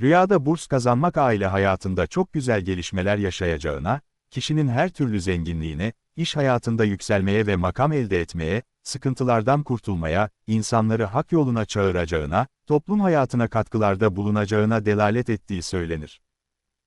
Rüyada burs kazanmak aile hayatında çok güzel gelişmeler yaşayacağına, kişinin her türlü zenginliğine, iş hayatında yükselmeye ve makam elde etmeye, sıkıntılardan kurtulmaya, insanları hak yoluna çağıracağına, toplum hayatına katkılarda bulunacağına delalet ettiği söylenir.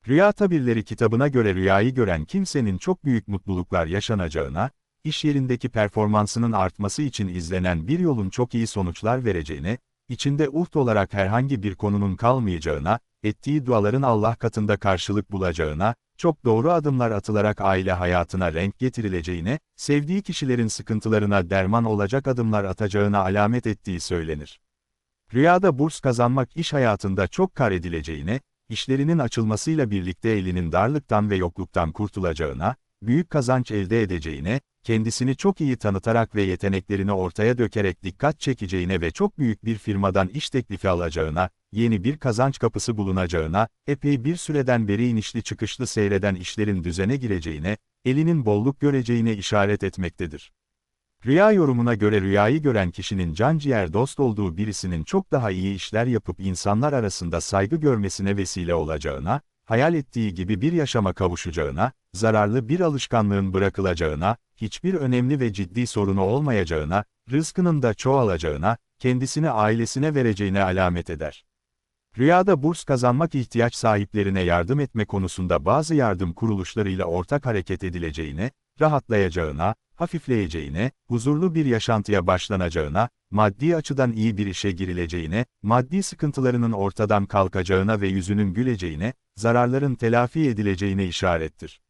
Rüya Tabirleri kitabına göre rüyayı gören kimsenin çok büyük mutluluklar yaşanacağına, iş yerindeki performansının artması için izlenen bir yolun çok iyi sonuçlar vereceğine, içinde uht olarak herhangi bir konunun kalmayacağına, ettiği duaların Allah katında karşılık bulacağına, çok doğru adımlar atılarak aile hayatına renk getirileceğine, sevdiği kişilerin sıkıntılarına derman olacak adımlar atacağına alamet ettiği söylenir. Rüyada burs kazanmak iş hayatında çok kar edileceğine, işlerinin açılmasıyla birlikte elinin darlıktan ve yokluktan kurtulacağına, büyük kazanç elde edeceğine, kendisini çok iyi tanıtarak ve yeteneklerini ortaya dökerek dikkat çekeceğine ve çok büyük bir firmadan iş teklifi alacağına, yeni bir kazanç kapısı bulunacağına, epey bir süreden beri inişli çıkışlı seyreden işlerin düzene gireceğine, elinin bolluk göreceğine işaret etmektedir. Rüya yorumuna göre rüyayı gören kişinin canciğer dost olduğu birisinin çok daha iyi işler yapıp insanlar arasında saygı görmesine vesile olacağına, hayal ettiği gibi bir yaşama kavuşacağına, zararlı bir alışkanlığın bırakılacağına, hiçbir önemli ve ciddi sorunu olmayacağına, rızkının da çoğalacağına, kendisini ailesine vereceğine alamet eder. Rüyada burs kazanmak ihtiyaç sahiplerine yardım etme konusunda bazı yardım kuruluşlarıyla ortak hareket edileceğine, rahatlayacağına, hafifleyeceğine, huzurlu bir yaşantıya başlanacağına, maddi açıdan iyi bir işe girileceğine, maddi sıkıntılarının ortadan kalkacağına ve yüzünün güleceğine, zararların telafi edileceğine işarettir.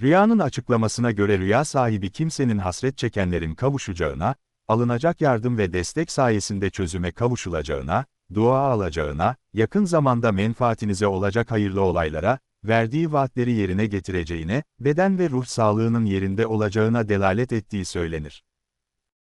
Rüyanın açıklamasına göre rüya sahibi kimsenin hasret çekenlerin kavuşacağına, alınacak yardım ve destek sayesinde çözüme kavuşulacağına, dua alacağına, yakın zamanda menfaatinize olacak hayırlı olaylara, verdiği vaatleri yerine getireceğine, beden ve ruh sağlığının yerinde olacağına delalet ettiği söylenir.